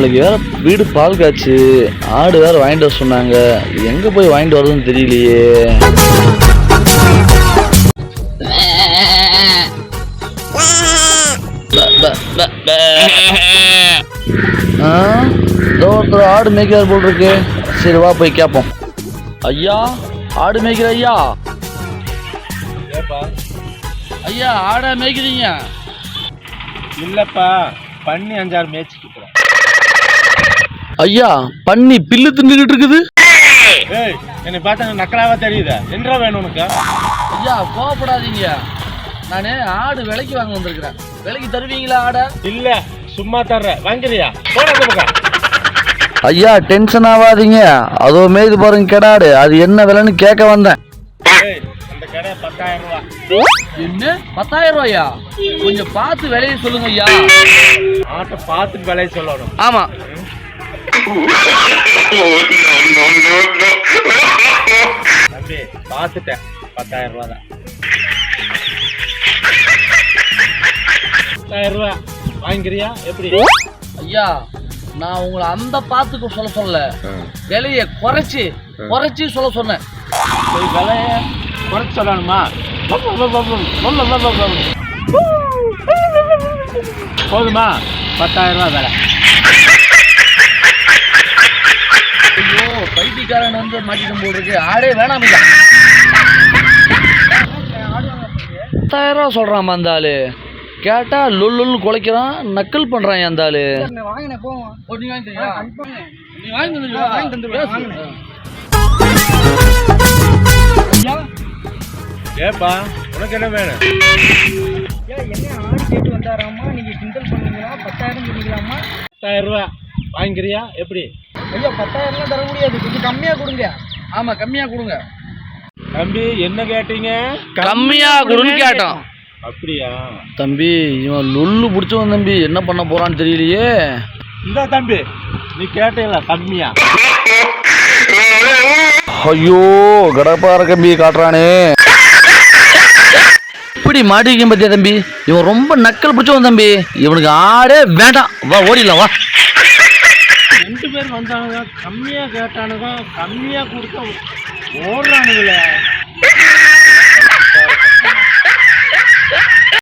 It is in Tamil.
நாளைக்கு வேற வீடு பால் காய்ச்சி ஆடு வேற வாங்கிட்டு வர சொன்னாங்க. எங்க போய் வாங்கிட்டு வரதுன்னு தெரியலையே. ஆ, ஒருத்தர் ஆடு மேய்க்கிறார் போல் இருக்கு. சரி வா போய் கேட்போம் ஐயா ஆடு மேய்க்கிற ஐயா? ஐயா ஆடை மேய்க்கிறீங்க? இல்லப்பா பண்ணி அஞ்சாறு மேய்ச்சிட்டு ஐயா பன்னி பில்லு தின்னுக்கிட்டு இருக்குது. என்னை பார்த்தா நக்கலாவா தெரியுதா? என்ன வேணும் உனக்கு? ஐயா கோவப்படாதீங்க. நானு ஆடு விலைக்கு வாங்க வந்திருக்கிறேன். விலைக்கு தருவீங்களா ஆடை? இல்ல சும்மா தர்ற வாங்குறியா? ஐயா டென்ஷன் ஆகாதீங்க அதோ மேய்து பாருங்க கெடாடு. அது என்ன விலைன்னு கேட்க வந்தேன். என்ன? பத்தாயிரம் ரூபாயா? கொஞ்சம் பார்த்து விலையை சொல்லுங்க ஐயா. ஆட்டை பார்த்துட்டு விலையை சொல்லணும். ஆமா. தம்பி பார்த்துட்டேன் பத்தாயிரம் ரூபா தான். பத்தாயிரம் ரூபா வாங்கிக்கிறியா? எப்படி? ஐயா நான் உங்களை அந்த பார்த்துக்க சொல்ல சொல்லல. விலையை குறைச்சி குறைச்சி சொல்ல சொன்னேன். விலைய குறைச்சு சொல்லணுமா? போதுமா? பத்தாயிரம் ரூபா விலை. வந்து மாட்டிட்டு போல் இருக்கு. ஆடே வேணாம் ஐயா. பத்தாயிரம் ரூபா சொல்றான் அந்த ஆளு. கேட்டா லொல்லுன்னு குலைக்கிறான் நக்கல் பண்றான் அந்த ஆளு. ஏப்பா உனக்கு என்ன வேணும்? என்ன ஆடு கேட்டு வந்தாராமா நீங்க கிண்டல் பண்ணீங்களா? பத்தாயிரம் சொன்னீங்களாமா பத்தாயிரம் ரூபா. வாங்கிக்கிறியா? எப்படி? ஐயா பத்தாயிரம்லாம் தர முடியாது. கொஞ்சம் கம்மியா கொடுங்க. ஆமா கம்மியா கொடுங்க. தம்பி என்ன கேட்டீங்க? கம்மியா கொடுன்னு கேட்டோம். அப்படியா? தம்பி இவன் லொல்லு பிடிச்சவன் தம்பி. என்ன பண்ண போறான்னு தெரியலையே. இந்த தம்பி நீ கேட்டீங்களா கம்மியா. ஐயோ கடப்பார கம்பி காட்டுறானே. இப்படி மாட்டிக்க பத்தியா தம்பி? இவன் ரொம்ப நக்கல் பிடிச்சவன் தம்பி. இவனுக்கு ஆடே வேண்டாம். வா ஓடிடலாம் வா. வந்தானுங்க கம்மியாக கேட்டானுங்க கம்மியாக கொடுத்தா ஓடுறானுங்களே.